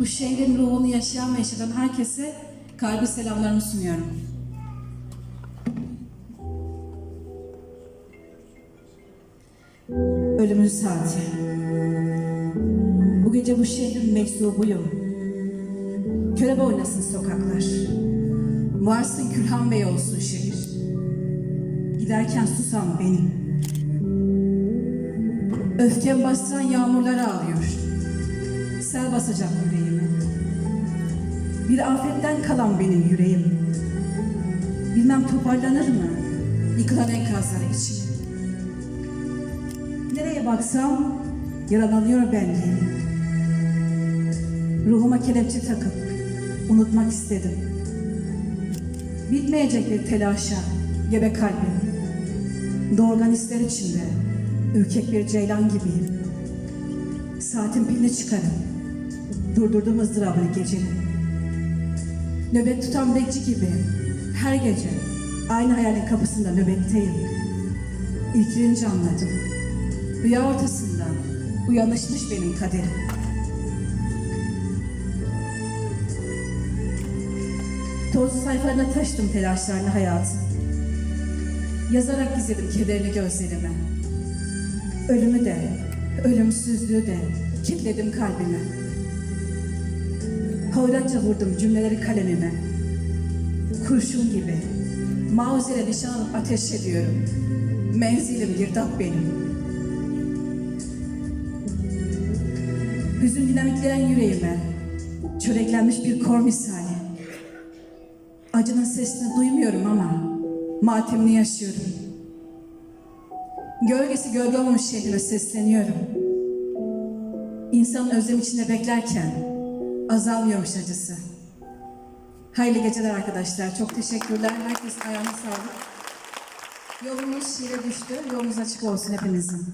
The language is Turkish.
bu şehrin ruhunu yaşayan ve yaşatan herkese kalbi selamlarımı sunuyorum. Ölümün saati. Bu gece bu şehrin meczubuyum. Körebe oynasın sokaklar. Varsın Külhan Bey olsun şehir. Giderken susan benim. Öfkem bastıran yağmurlar ağlıyor. Basacak yüreğimi. Bir afetten kalan benim yüreğim. Bilmem toparlanır mı? Yıkılan enkazları içim. Nereye baksam yaralanıyor benliğim. Ruhuma kelepçe takıp unutmak istedim. Bitmeyecek bir telaşa gebe kalbim. Doğrudan hisler içinde ürkek bir ceylan gibiyim. Saatin pilini çıkarım. Durdurdum ızdırabını gecenin. Nöbet tutan bekçi gibi her gece aynı hayalin kapısında nöbetteyim. İlkilince anladım. Rüya ortasında uyanışmış benim kaderim. Tozlu sayfalarına taştım telaşlarını hayatı. Yazarak gizledim kederini gözlerime. Ölümü de, ölümsüzlüğü de kilitledim kalbime. Hoyratça vurdum cümleleri kalemime. Kurşun gibi, mauzere nişan alıp ateş ediyorum. Menzilim girdap benim. Hüzün dinamitleyen yüreğime, çöreklenmiş bir kor misali. Acının sesini duymuyorum ama matemini yaşıyorum. Gölgesi gölge olmuş şehrime sesleniyorum. İnsan özlem içinde beklerken azalmıyormuş acısı. Hayırlı geceler arkadaşlar. Çok teşekkürler. Herkesin ayağına sağlık. Yolumuz şiire düştü. Yolunuz açık olsun hepinizin.